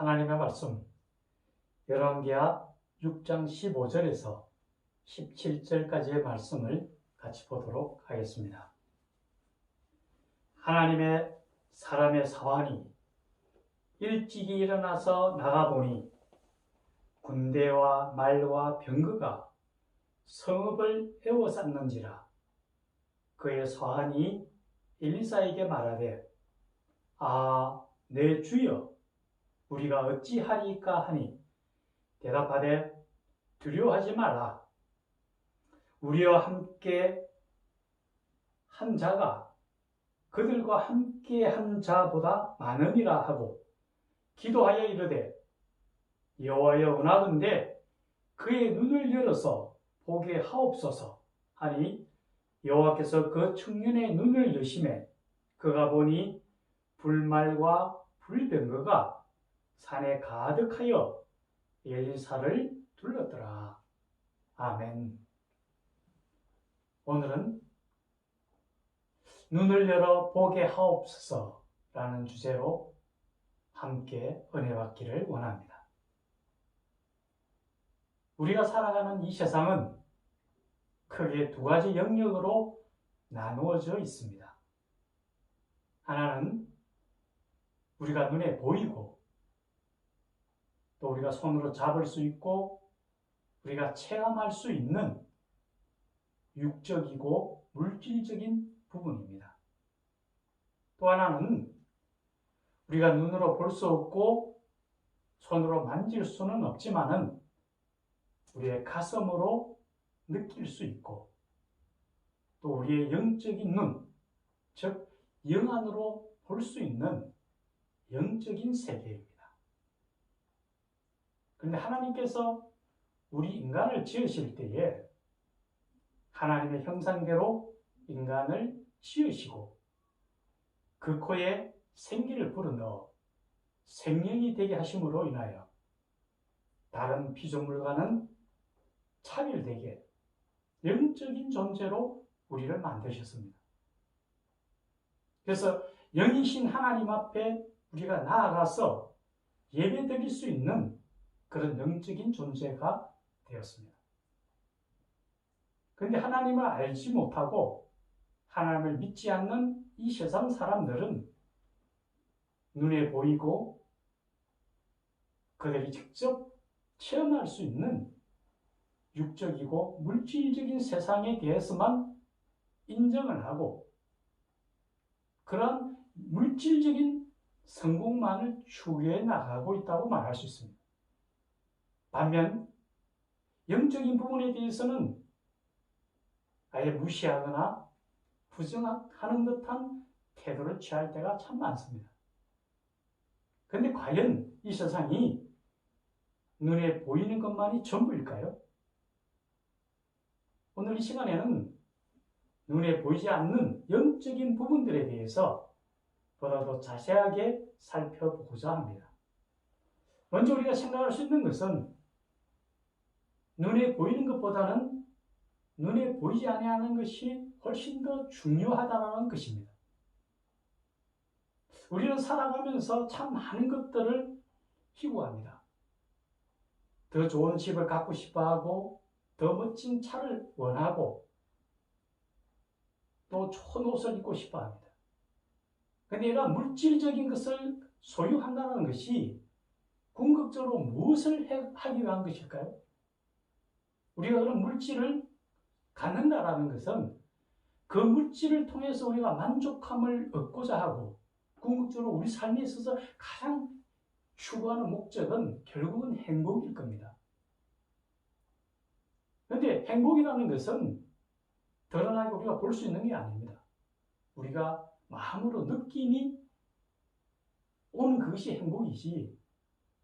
하나님의 말씀 열왕기하 6장 15절에서 17절까지의 말씀을 같이 보도록 하겠습니다. 하나님의 사람의 사환이 일찍이 일어나서 나가보니 군대와 말과 병거가 성읍을 에워쌌는지라 그의 서한이 엘리사에게 말하되 아 내 주여 우리가 어찌하리까 하니? 대답하되 두려워하지 마라. 우리와 함께 한 자가 그들과 함께 한 자보다 많으니라 하고 기도하여 이르되 여호와여 원하건대 그의 눈을 열어서 보게 하옵소서. 하니 여호와께서 그 청년의 눈을 여심해 그가 보니 불말과 불병거가 산에 가득하여 엘리사를 둘렀더라. 아멘. 오늘은 눈을 열어 보게 하옵소서 라는 주제로 함께 은혜 받기를 원합니다. 우리가 살아가는 이 세상은 크게 두 가지 영역으로 나누어져 있습니다. 하나는 우리가 눈에 보이고 또 우리가 손으로 잡을 수 있고 우리가 체험할 수 있는 육적이고 물질적인 부분입니다. 또 하나는 우리가 눈으로 볼 수 없고 손으로 만질 수는 없지만은 우리의 가슴으로 느낄 수 있고 또 우리의 영적인 눈, 즉 영안으로 볼 수 있는 영적인 세계입니다. 그런데 하나님께서 우리 인간을 지으실 때에 하나님의 형상대로 인간을 지으시고 그 코에 생기를 불어넣어 생명이 되게 하심으로 인하여 다른 피조물과는 차별되게 영적인 존재로 우리를 만드셨습니다. 그래서 영이신 하나님 앞에 우리가 나아가서 예배 드릴 수 있는 그런 영적인 존재가 되었습니다. 그런데 하나님을 알지 못하고 하나님을 믿지 않는 이 세상 사람들은 눈에 보이고 그들이 직접 체험할 수 있는 육적이고 물질적인 세상에 대해서만 인정을 하고 그런 물질적인 성공만을 추구해 나가고 있다고 말할 수 있습니다. 반면 영적인 부분에 대해서는 아예 무시하거나 부정하는 듯한 태도를 취할 때가 참 많습니다. 그런데 과연 이 세상이 눈에 보이는 것만이 전부일까요? 오늘 이 시간에는 눈에 보이지 않는 영적인 부분들에 대해서 보다 더 자세하게 살펴보고자 합니다. 먼저 우리가 생각할 수 있는 것은 눈에 보이는 것보다는 눈에 보이지 아니하는 것이 훨씬 더 중요하다는 것입니다. 우리는 살아가면서 참 많은 것들을 희구합니다. 더 좋은 집을 갖고 싶어 하고, 더 멋진 차를 원하고, 또 좋은 옷을 입고 싶어 합니다. 근데 이런 물질적인 것을 소유한다는 것이 궁극적으로 무엇을 하기 위한 것일까요? 우리가 그런 물질을 갖는다라는 것은 그 물질을 통해서 우리가 만족함을 얻고자 하고 궁극적으로 우리 삶에 있어서 가장 추구하는 목적은 결국은 행복일 겁니다. 그런데 행복이라는 것은 드러나게 우리가 볼 수 있는 게 아닙니다. 우리가 마음으로 느낌이 오는 그것이 행복이지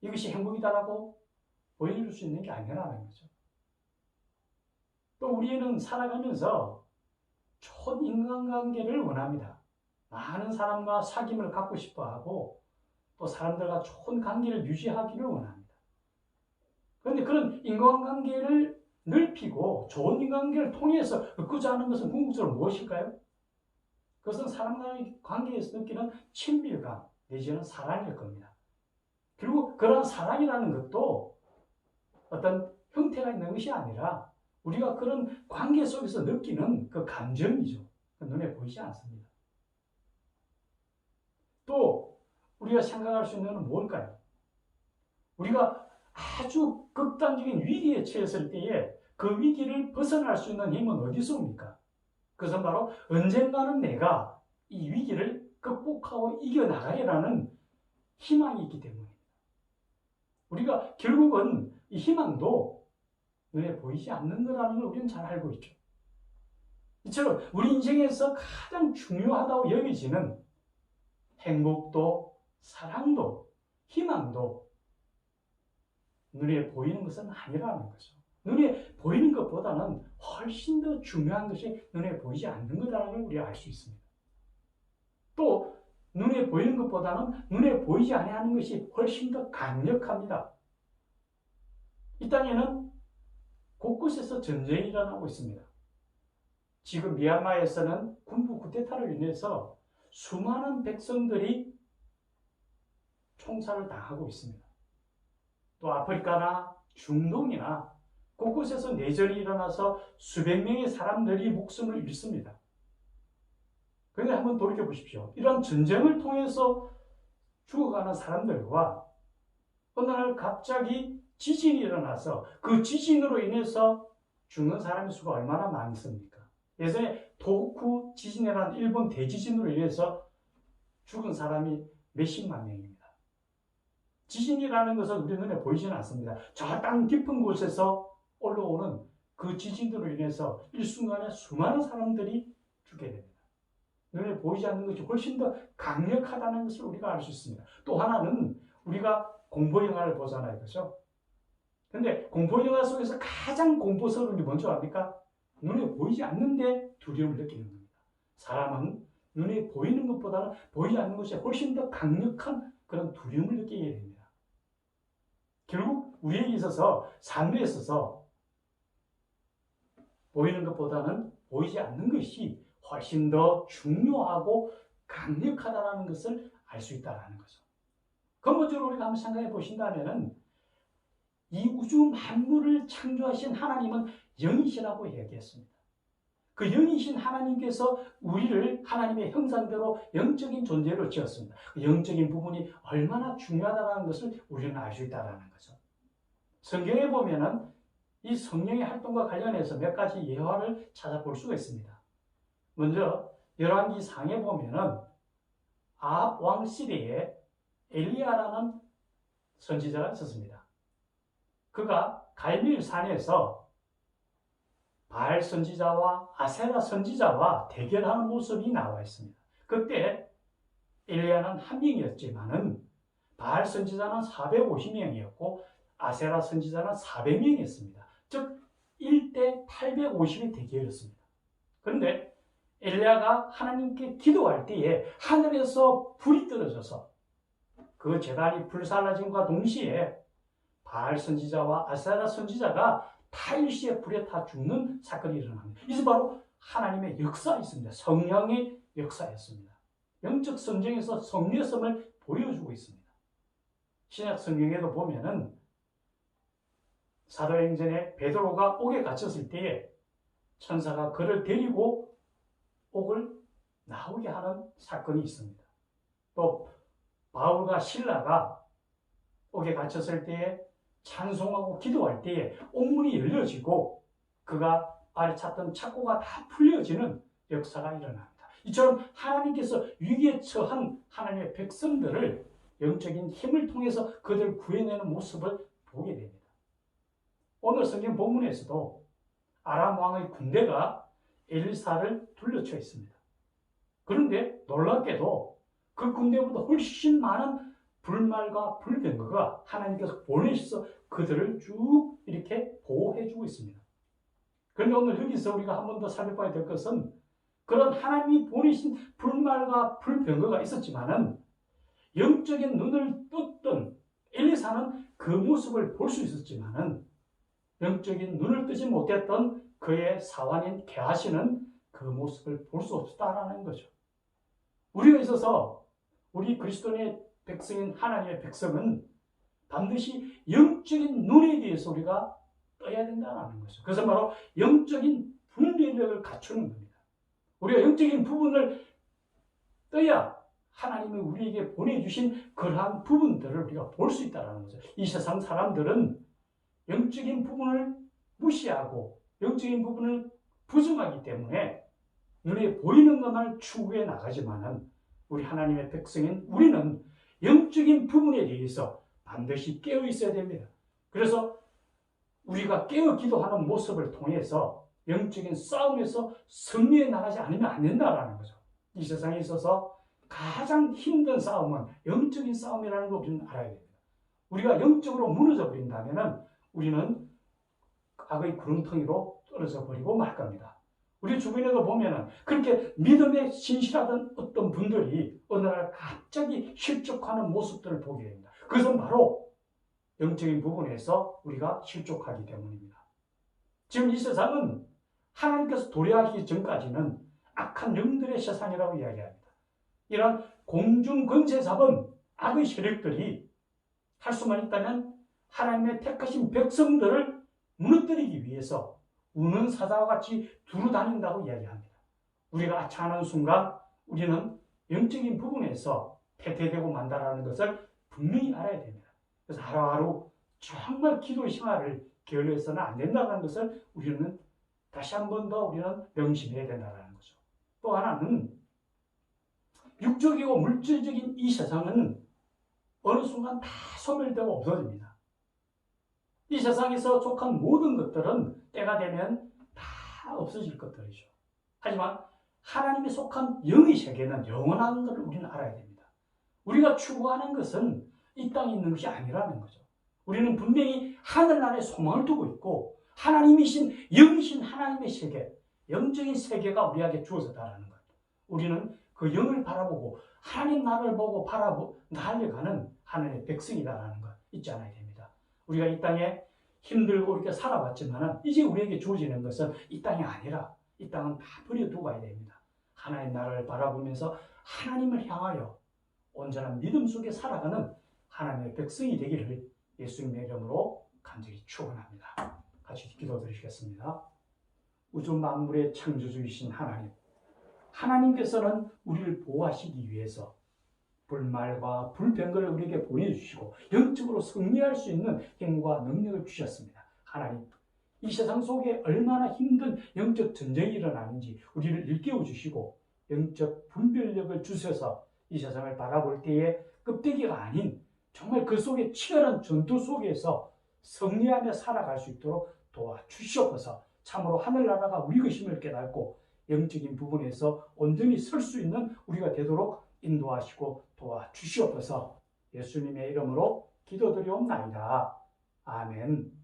이것이 행복이다라고 보여줄 수 있는 게 아니라는 거죠. 또 우리는 살아가면서 좋은 인간관계를 원합니다. 많은 사람과 사귐을 갖고 싶어 하고 또 사람들과 좋은 관계를 유지하기를 원합니다. 그런데 그런 인간관계를 넓히고 좋은 인간관계를 통해서 얻고자 하는 것은 궁극적으로 무엇일까요? 그것은 사람과의 관계에서 느끼는 친밀감 내지는 사랑일 겁니다. 결국 그런 사랑이라는 것도 어떤 형태가 있는 것이 아니라 우리가 그런 관계 속에서 느끼는 그 감정이죠. 그 눈에 보이지 않습니다. 또 우리가 생각할 수 있는 건 뭘까요? 우리가 아주 극단적인 위기에 처했을 때에 그 위기를 벗어날 수 있는 힘은 어디서 옵니까? 그것은 바로 언젠가는 내가 이 위기를 극복하고 이겨나가리라는 희망이 있기 때문입니다. 우리가 결국은 이 희망도 눈에 보이지 않는 거라는 걸 우리는 잘 알고 있죠. 이처럼 우리 인생에서 가장 중요하다고 여겨지는 행복도, 사랑도, 희망도 눈에 보이는 것은 아니라는 거죠. 눈에 보이는 것보다는 훨씬 더 중요한 것이 눈에 보이지 않는 거라는 걸 우리가 알 수 있습니다. 또 눈에 보이는 것보다는 눈에 보이지 아니하는 것이 훨씬 더 강력합니다. 이 땅에는 곳곳에서 전쟁이 일어나고 있습니다. 지금 미얀마에서는 군부 쿠데타를 인해서 수많은 백성들이 총살을 당하고 있습니다. 또 아프리카나 중동이나 곳곳에서 내전이 일어나서 수백 명의 사람들이 목숨을 잃습니다. 그런데 한번 돌이켜 보십시오. 이런 전쟁을 통해서 죽어가는 사람들과 어느 날 갑자기 지진이 일어나서 그 지진으로 인해서 죽는 사람의 수가 얼마나 많습니까? 예전에 도쿠 지진이라는 일본 대지진으로 인해서 죽은 사람이 몇십만 명입니다. 지진이라는 것은 우리 눈에 보이지는 않습니다. 저 땅 깊은 곳에서 올라오는 그 지진으로 인해서 일순간에 수많은 사람들이 죽게 됩니다. 눈에 보이지 않는 것이 훨씬 더 강력하다는 것을 우리가 알 수 있습니다. 또 하나는 우리가 공포 영화를 보잖아요. 그죠? 근데 공포 영화 속에서 가장 공포스러운 게 뭔지 압니까? 눈에 보이지 않는데 두려움을 느끼는 겁니다. 사람은 눈에 보이는 것보다는 보이지 않는 것이 훨씬 더 강력한 그런 두려움을 느끼게 됩니다. 결국 우리에게 있어서 삶에 있어서 보이는 것보다는 보이지 않는 것이 훨씬 더 중요하고 강력하다는 것을 알 수 있다는 거죠. 근본적으로 우리가 한번 생각해 보신다면 이 우주 만물을 창조하신 하나님은 영이시라고 얘기했습니다. 그 영이신 하나님께서 우리를 하나님의 형상대로 영적인 존재로 지었습니다. 그 영적인 부분이 얼마나 중요하다는 것을 우리는 알 수 있다는 거죠. 성경에 보면은 이 성령의 활동과 관련해서 몇 가지 예화를 찾아볼 수가 있습니다. 먼저 열왕기 상에 보면은 아합 왕 시대에 엘리야라는 선지자가 있었습니다. 그가 갈밀 산에서 바알 선지자와 아세라 선지자와 대결하는 모습이 나와 있습니다. 그때 엘리야는 한 명이었지만은 바알 선지자는 450명이었고 아세라 선지자는 400명이었습니다. 즉 1대 850의 대결이었습니다. 그런데 엘리야가 하나님께 기도할 때에 하늘에서 불이 떨어져서 그 재단이 불살라짐과 동시에 바알 선지자와 아사라 선지자가 타일시에 불에 타 죽는 사건이 일어납니다. 이것이 바로 하나님의 역사였습니다. 성령의 역사였습니다. 영적 성경에서 성례성을 보여주고 있습니다. 신약 성경에도 보면은 사도행전에 베드로가 옥에 갇혔을 때에 천사가 그를 데리고 옥을 나오게 하는 사건이 있습니다. 또 바울과 신라가 옥에 갇혔을 때에 찬송하고 기도할 때에 옥문이 열려지고 그가 발에 찼던 착고가 다 풀려지는 역사가 일어납니다. 이처럼 하나님께서 위기에 처한 하나님의 백성들을 영적인 힘을 통해서 그들을 구해내는 모습을 보게 됩니다. 오늘 성경 본문에서도 아람 왕의 군대가 엘사를 둘러쳐 있습니다. 그런데 놀랍게도 그 군대보다 훨씬 많은 불말과 불병거가 하나님께서 보내셔서 그들을 쭉 이렇게 보호해주고 있습니다. 그런데 오늘 여기서 우리가 한 번 더 살펴봐야 될 것은 그런 하나님이 보내신 불말과 불병거가 있었지만은 영적인 눈을 떴던 엘리사는 그 모습을 볼 수 있었지만은 영적인 눈을 뜨지 못했던 그의 사환인 개하시는 그 모습을 볼 수 없다라는 거죠. 우리가 있어서 우리 그리스도의 백성인 하나님의 백성은 반드시 영적인 눈에 대해서 우리가 떠야 된다는 거죠. 그래서 바로 영적인 분별력을 갖추는 겁니다. 우리가 영적인 부분을 떠야 하나님이 우리에게 보내주신 그러한 부분들을 우리가 볼 수 있다는 거죠. 이 세상 사람들은 영적인 부분을 무시하고 영적인 부분을 부정하기 때문에 눈에 보이는 것만 추구해 나가지만은 우리 하나님의 백성인 우리는 영적인 부분에 대해서 반드시 깨어 있어야 됩니다. 그래서 우리가 깨어 기도하는 모습을 통해서 영적인 싸움에서 승리해 나가지 않으면 안 된다라는 거죠. 이 세상에 있어서 가장 힘든 싸움은 영적인 싸움이라는 걸 우리는 알아야 됩니다. 우리가 영적으로 무너져 버린다면 우리는 악의 구름텅이로 떨어져 버리고 말 겁니다. 우리 주변에도 보면은 그렇게 믿음에 신실하던 어떤 분들이 어느 날 갑자기 실족하는 모습들을 보게 됩니다. 그것은 바로 영적인 부분에서 우리가 실족하기 때문입니다. 지금 이 세상은 하나님께서 도래하기 전까지는 악한 영들의 세상이라고 이야기합니다. 이런 공중 건세 잡은 악의 세력들이 할 수만 있다면 하나님의 택하신 백성들을 무너뜨리기 위해서 우는 사자와 같이 두루 다닌다고 이야기합니다. 우리가 아차하는 순간 우리는 영적인 부분에서 태태되고 만다라는 것을 분명히 알아야 됩니다. 그래서 하루하루 정말 기도의 생활을 게을러서는 안 된다는 것을 우리는 다시 한 번 더 우리는 명심해야 된다는 거죠. 또 하나는 육적이고 물질적인 이 세상은 어느 순간 다 소멸되고 없어집니다. 이 세상에서 속한 모든 것들은 때가 되면 다 없어질 것들이죠. 하지만 하나님이 속한 영의 세계는 영원한 것을 우리는 알아야 됩니다. 우리가 추구하는 것은 이 땅에 있는 것이 아니라는 거죠. 우리는 분명히 하늘나라에 소망을 두고 있고 하나님이신 영이신 하나님의 세계, 영적인 세계가 우리에게 주어졌다는 것. 우리는 그 영을 바라보고 하나님 나라를 보고 바라보 달려가는 하나님의 백성이다라는 것 잊지 됩니다. 우리가 이 땅에 힘들고 이렇게 살아왔지만 이제 우리에게 주어지는 것은 이 땅이 아니라 이 땅은 다 버려두고 가야 됩니다. 하나님 나라를 바라보면서 하나님을 향하여 온전한 믿음 속에 살아가는 하나님의 백성이 되기를 예수님의 이름으로 간절히 축원합니다. 같이 기도드리겠습니다. 우주 만물의 창조주이신 하나님, 하나님께서는 우리를 보호하시기 위해서 불말과 불병거를 우리에게 보내주시고 영적으로 승리할 수 있는 힘과 능력을 주셨습니다. 하나님, 이 세상 속에 얼마나 힘든 영적 전쟁이 일어나는지 우리를 일깨워 주시고 영적 분별력을 주셔서 이 세상을 바라볼 때에 껍데기가 아닌 정말 그 속에 치열한 전투 속에서 승리하며 살아갈 수 있도록 도와주시옵소서 참으로 하늘나라가 우리 것임을 깨닫고 영적인 부분에서 온전히 설 수 있는 우리가 되도록 인도하시고 도와주시옵소서 예수님의 이름으로 기도드리옵나이다. 아멘.